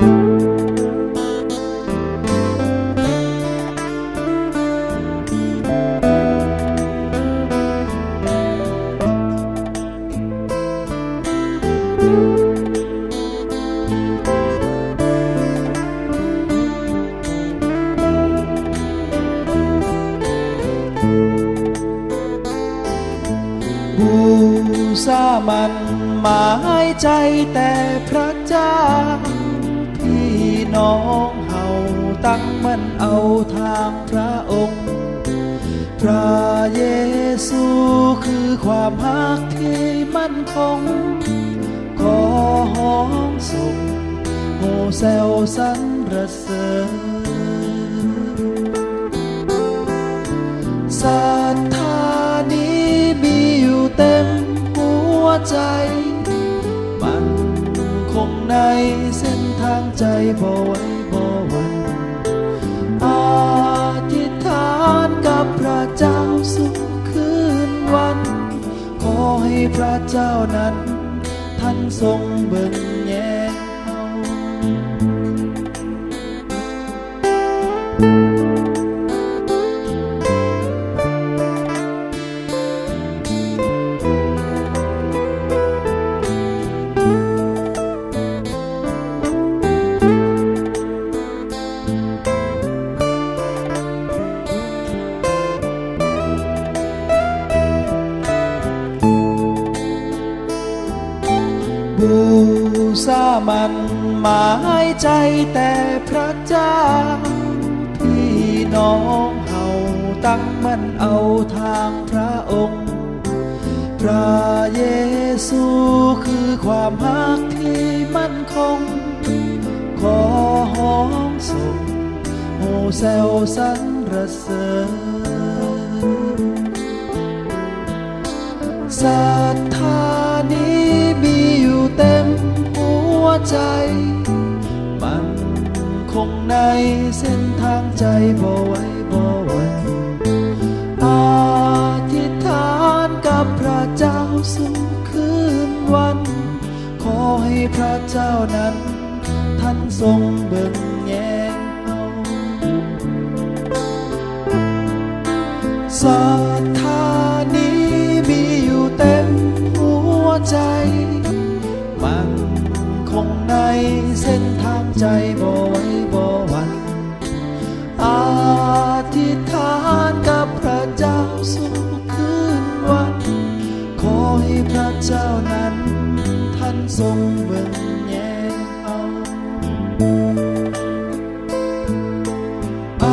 บูซามันหมายใจแต่พระเจ้า น้องเฮาตั้งมันเอาทางพระองค์ พระเยซูคือความฮักที่มั่นคง ขอห้องส่งโฮเซลสรรเสริญศรัทธานี้มีอยู่เต็มหัวใจ งในเส้นทางใจพอไว้บ่หวันอธิษฐานกับพระเจ้าสุขคืนวัน ขอให้พระเจ้านั้น ท่านทรงเบิ่งแย มันหมายใจแต่พระเจ้า พี่น้องเฮาตั้งมันเอาทางพระองค์ พระเยซูคือความฮักที่มั่นคง ขอห้องส่งโฮเซลสรรเสริญศรัทธานี้มีอยู่เต็ม วใจ มันคงในเส้นทางใจบ่ไว้บ่หวันอธิษฐานกับพระเจ้าสุขคืนวัน ขอให้พระเจ้านั้น ท่านทรงเบิ่ง ในเส้นทางใจบ่ไว้บ่หวันอธิษฐานกับพระเจ้าสุขคืนวัน ขอให้พระเจ้านั้น ท่านทรงเบิ่งแยงเอาอ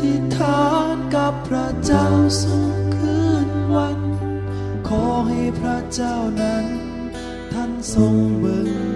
ธิษฐานกับพระเจ้าสุขคืนวัน ขอให้พระเจ้านั้น ท่านทรงเบิ่ง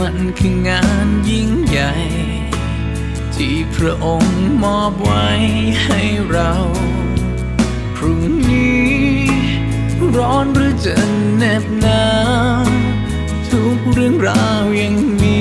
มันคืองานยิ่งใหญ่ ที่พระองค์มอบไว้ให้เรา พรุ่งนี้ ร้อนหรือจะเหน็บหนาวทุกเรื่องราวยังมี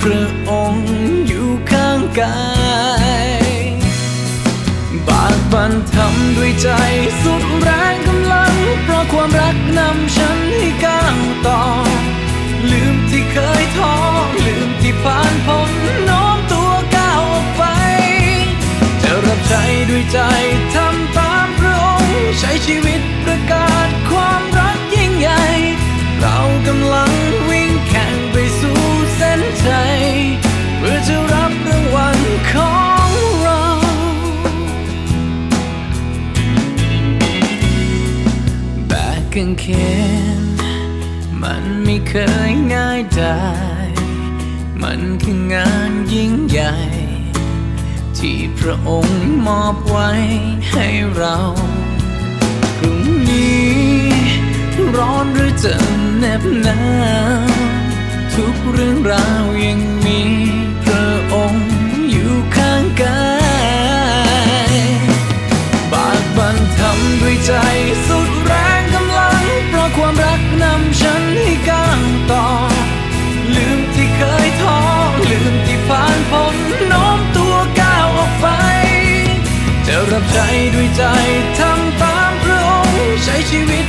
พระองค์อยู่ข้างกายบากบันทำด้วยใจสุดแรงกำลัง เพราะความรักนำฉัน ผ่านพ้นโน้มตัวก้าวออกไป จะรับใช้ด้วยใจทำตามพระองค์ใช้ชีวิตประกาศความรักยิ่งใหญ่ เรากำลังวิ่งแข่งไปสู่เส้นชัยเพื่อจะรับรางวัลของเราางเขนมันไม่เคยง่ายได้ มันคืองานยิ่งใหญ่ ที่พระองค์มอบไว้ให้เราพรุ่งนี้ ร้อนหรือจะเหน็บหนาวทุกเรื่องราวยังมี ด้วยใจทำตามพระองค์ใช้ชีวิต